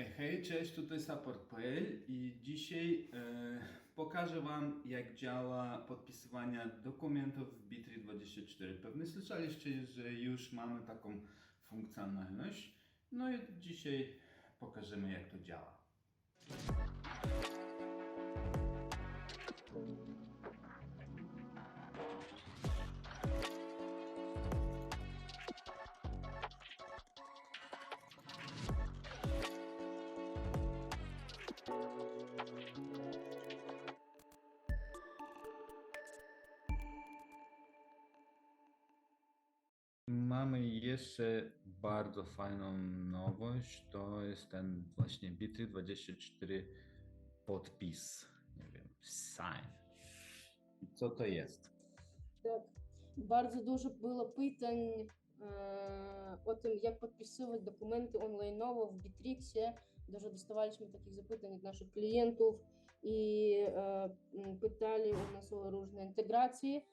Hej, hej, cześć, tutaj support.pl i dzisiaj e, pokażę Wam jak działa podpisywanie dokumentów w Bitry24. Pewnie słyszeliście, że już mamy taką funkcjonalność. No i dzisiaj pokażemy jak to działa. Mamy jeszcze bardzo fajną nowość, to jest ten właśnie Bitry24 podpis, nie wiem, sign. I Co to jest? Так, bardzo dużo було питань е, о тим, як підписувати документи онлайново в Bittrex. Дуже доставалися ми таких запитань від наших клієнтів і е, м, питали у нас о różne інтеграції.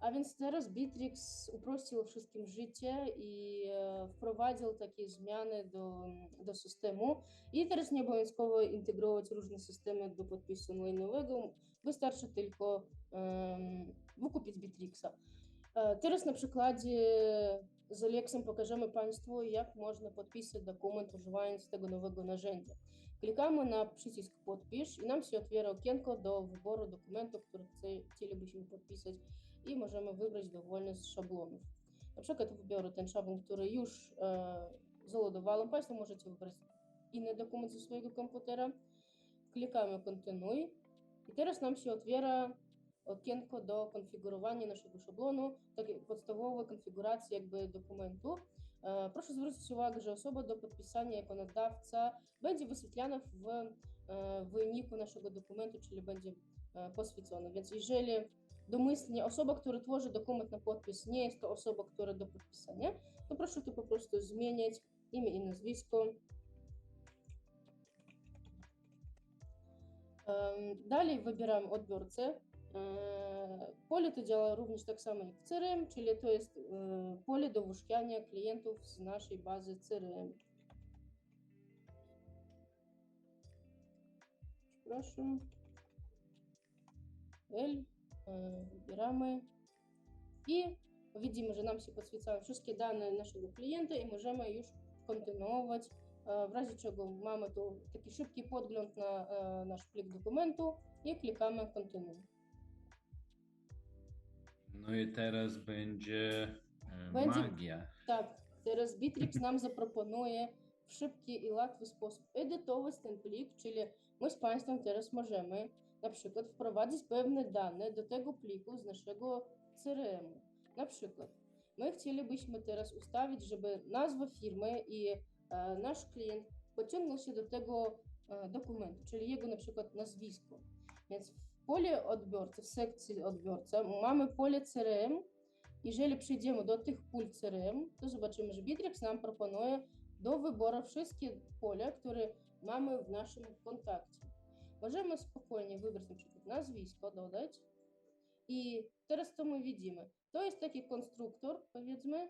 A więc teraz Bittrex uprościł wszystkim życie i e, wprowadził takie zmiany do, do systemu. I teraz nie obowiązkowo integrować różne systemy do podpisu online'owego. Wystarczy tylko em, wykupić Bittrexa. E, Teraz na przykładzie z Aleksem pokażemy Państwu, jak można podpisać dokument używając tego nowego narzędzia. Klikamy na przycisk Podpisz i nam się otwiera okienko do wyboru dokumentu, który chcielibyśmy podpisać i możemy wybrać dowolny z szablonów. Na przykład wybiorę ten szablon, który już e, załadowałem. Państwo możecie wybrać inny dokument ze swojego komputera. Klikamy Kontynuuj i teraz nam się otwiera okienko do konfigurowania naszego szablonu, takie podstawowe konfiguracje jakby dokumentu. E, Proszę zwrócić uwagę, że osoba do podpisania jako nadawca będzie wyświetlana w e, wyniku naszego dokumentu, czyli będzie e. Więc jeżeli domyślnie osoba, która tworzy dokument na podpis, nie jest to osoba, która do podpisania, to proszę tu po prostu zmieniać imię i nazwisko. Dalej wybieramy odbiorcę. E, Pole to działa również tak samo jak w CRM, czyli to jest e, pole do wyszukania klientów z naszej bazy CRM. Przepraszam. L. Wybieramy i widzimy, że nam się podświecają wszystkie dane naszego klienta i możemy już kontynuować. e, W razie czego mamy tu taki szybki podgląd na e, nasz plik dokumentu i klikamy kontynuuj. No i teraz będzie, e, Będzie- magia. Tak, teraz Bittrex nam zaproponuje w szybki i łatwy sposób edytować ten plik, czyli my z Państwem teraz możemy na przykład wprowadzić pewne dane do tego pliku z naszego CRM. Na przykład my chcielibyśmy teraz ustawić, żeby nazwa firmy i e, nasz klient pociągnął się do tego e, dokumentu, czyli jego na przykład nazwisko. Więc w pole odbiorcy, w sekcji odbiorca mamy pole CRM, jeżeli przejdziemy do tych pól CRM, to zobaczymy, że Bittrex nam proponuje do wyboru wszystkie pola, które mamy w naszym kontakcie. Możemy spokojnie wybrać na przykład nazwisko, dodać i teraz co my widzimy? To jest taki konstruktor, powiedzmy,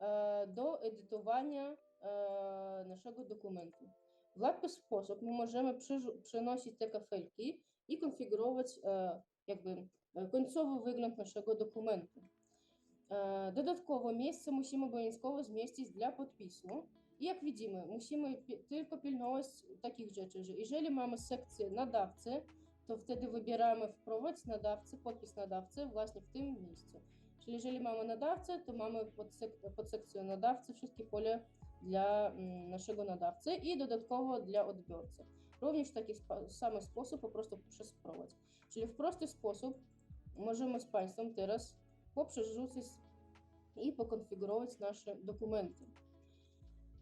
e, do edytowania e, naszego dokumentu. W łatwy sposób my możemy przenosić te kafelki i konfigurować e, jakby końcowy wygląd naszego dokumentu. Dodatkowo miejsce musimy obowiązkowo zmieścić dla podpisu. Jak widzimy, musimy tylko pilnować takich rzeczy, że jeżeli mamy sekcję nadawcy, to wtedy wybieramy wprowadź nadawcę, podpis nadawcy właśnie w tym miejscu. Czyli jeżeli mamy nadawcę, to mamy pod, sek- pod sekcją nadawcy wszystkie pola dla mm, naszego nadawcy i dodatkowo dla odbiorcy. Również w taki sam sposób po prostu przez wprowadź. Czyli w prosty sposób możemy z Państwem teraz poprzerzucić i pokonfigurować nasze dokumenty.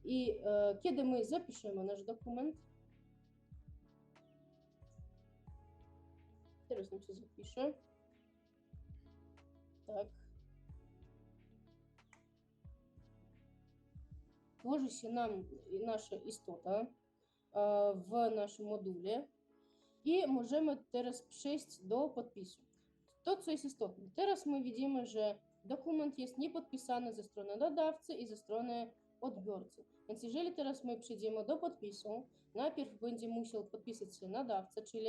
I e, kiedy my zapiszemy nasz dokument, teraz nam się zapisze. Tak. Tworzy się nam nasza istota e, w naszym module i możemy teraz przejść do podpisu. To, co jest istotne, teraz my widzimy, że dokument jest niepodpisany ze strony nadawcy i ze strony odbiorcy. Więc jeżeli teraz my przejdziemy do podpisu, najpierw będzie musiał podpisać się nadawca, czyli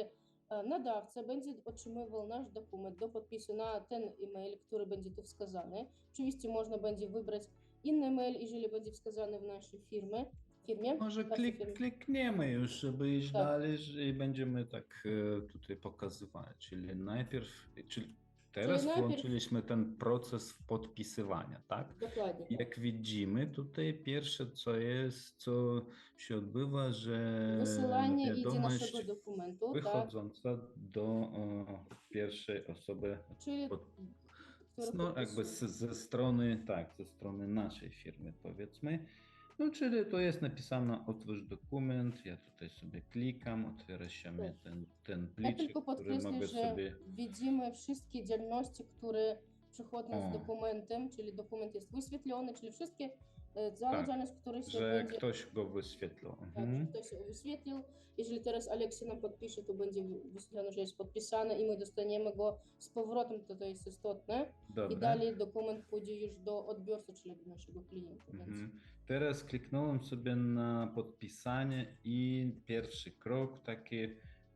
e, nadawca będzie otrzymywał nasz dokument do podpisu na ten e-mail, który będzie tu wskazany. Oczywiście można będzie wybrać inny mail, jeżeli będzie wskazany w naszej firmie. firmie Może klik, firmie. klikniemy już, żeby iść Tak. dalej że- i będziemy tak e, tutaj pokazywać. Czyli najpierw, czyli teraz najpierw- włączyliśmy ten proces podpisywania, tak? Dokładnie. Jak widzimy, tutaj pierwsze co jest, co się odbywa, że Wysyłanie idzie naszego dokumentu, tak? wychodząca do e, pierwszej osoby, Czyli pod, no, jakby z, ze strony, tak, ze strony naszej firmy powiedzmy. No, czyli to jest napisane otwórz dokument, ja tutaj sobie klikam, otwiera się mi ten, ten Ja pliczek, tylko który podkreślę, mogę że sobie... widzimy wszystkie działalności, które przychodzą z dokumentem, czyli dokument jest wyświetlony, czyli wszystkie e, cała Tak, które się że będzie, ktoś go wyświetlał. tak, Mhm. ktoś wyświetlił. Jeżeli teraz Aleksiej nam podpisze, to będzie wyświetlone, że jest podpisane i my dostaniemy go z powrotem, to to jest istotne. I dalej dokument pójdzie już do odbiorcy, czyli do naszego klienta. Więc Mhm. Teraz kliknąłem sobie na podpisanie i pierwszy krok taki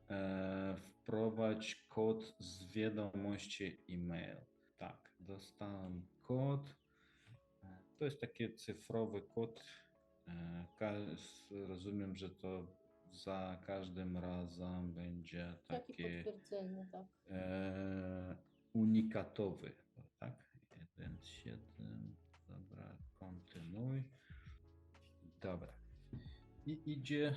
e, wprowadź kod z wiadomości e-mail. Tak, dostałem kod. To jest taki cyfrowy kod. E, rozumiem, że to za każdym razem będzie takie taki potwierdzenie, tak. e, unikatowy, tak? 1.7, dobra, kontynuuj. Dobra. I idzie,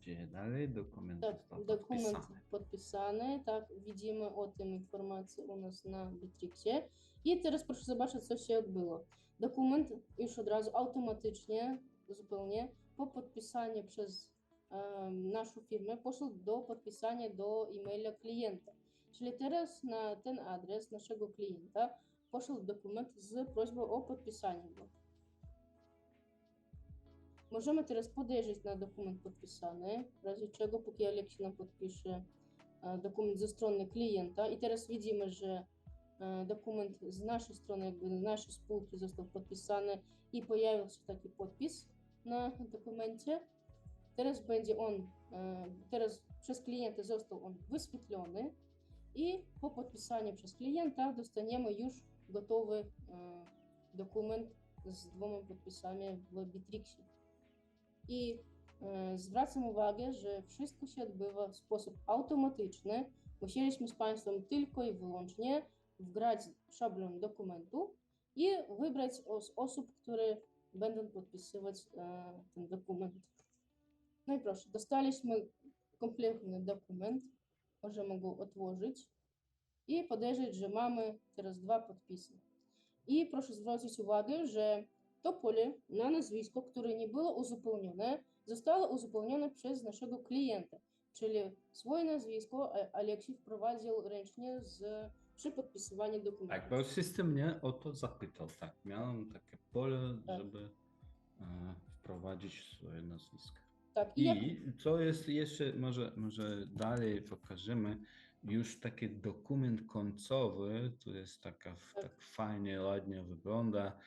dzieje dalej? Dokument Tak, został dokument podpisany. podpisany, tak, widzimy o tym informację u nas na Bitrixie. I teraz proszę zobaczyć, co się odbyło. Dokument już od razu automatycznie, zupełnie, po podpisaniu przez em, naszą firmę, poszedł do podpisania do e-maila klienta. Czyli teraz na ten adres naszego klienta poszedł dokument z prośbą o podpisanie go. Możemy teraz podejrzeć na dokument podpisany, w razie czego, póki Aleksiej nam podpisze e, dokument ze strony klienta. I teraz widzimy, że e, dokument z naszej strony, jakby z naszej spółki został podpisany i pojawił się taki podpis na dokumencie. Teraz będzie on, e, teraz przez klienta został on wyświetlony i po podpisaniu przez klienta dostaniemy już gotowy dokument z dwoma podpisami w Bitrixie. I e, zwracam uwagę, że wszystko się odbywa w sposób automatyczny. Musieliśmy z Państwem tylko i wyłącznie wgrać szablon dokumentu i wybrać os- osób, które będą podpisywać e, ten dokument. No i proszę, dostaliśmy kompletny dokument. Możemy go otworzyć i podejrzeć, że mamy teraz dwa podpisy. I proszę zwrócić uwagę, że to pole na nazwisko, które nie było uzupełnione, zostało uzupełnione przez naszego klienta. Czyli swoje nazwisko A- Aleksiej wprowadził ręcznie z, przy podpisywaniu dokumentu. Tak, bo system mnie o to zapytał. Tak, miałem takie pole, Tak. żeby e, wprowadzić swoje nazwisko. tak, i jak, I co jest jeszcze, może, może dalej pokażemy, już taki dokument końcowy, to jest taka, Tak. tak fajnie, ładnie wygląda,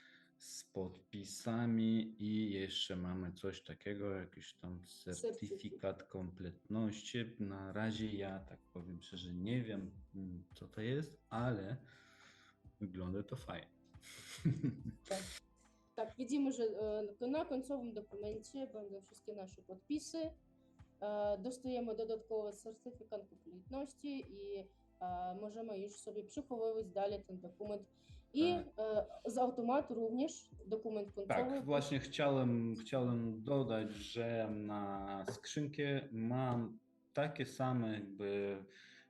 z podpisami i jeszcze mamy coś takiego, jakiś tam Certyfikat. kompletności. Na razie ja tak powiem szczerze, nie wiem mm, co to jest, ale wygląda to fajnie. tak, widzimy, że e, na końcowym dokumencie będą wszystkie nasze podpisy. E, Dostajemy dodatkowy certyfikat kompletności i e, możemy już sobie przechowywać dalej ten dokument. I e, z automatu również dokument końcowy. Tak, właśnie chciałem, chciałem dodać, że na skrzynkę mam takie same jakby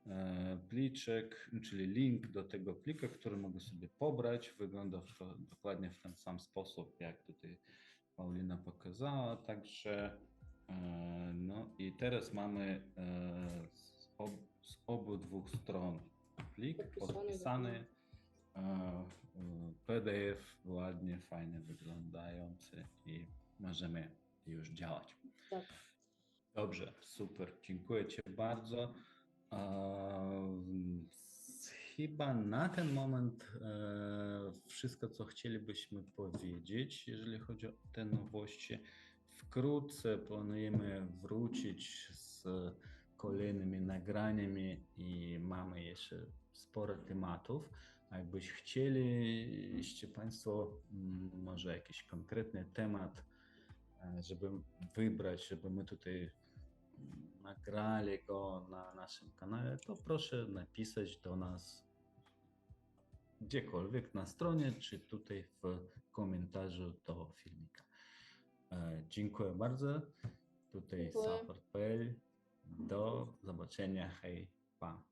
e, pliczek, czyli link do tego plika, który mogę sobie pobrać. Wygląda to dokładnie w ten sam sposób, jak tutaj Paulina pokazała. Także e, no i teraz mamy z, ob, z obu dwóch stron plik Podpisany podpisany. E, e, PDF ładnie, fajnie wyglądający i możemy już działać. Tak. Dobrze, super, dziękuję Ci bardzo. Chyba na ten moment e, wszystko, co chcielibyśmy powiedzieć, jeżeli chodzi o te nowości. Wkrótce planujemy wrócić z kolejnymi nagraniami i mamy jeszcze sporo tematów. Jakbyś chcieliście Państwo mm, może jakiś konkretny temat, e, żeby wybrać, żeby my tutaj mm, nagrali go na naszym kanale, to proszę napisać do nas gdziekolwiek na stronie, czy tutaj w komentarzu do filmika. E, Dziękuję bardzo. Tutaj support.pl. Do zobaczenia. Hej, pa.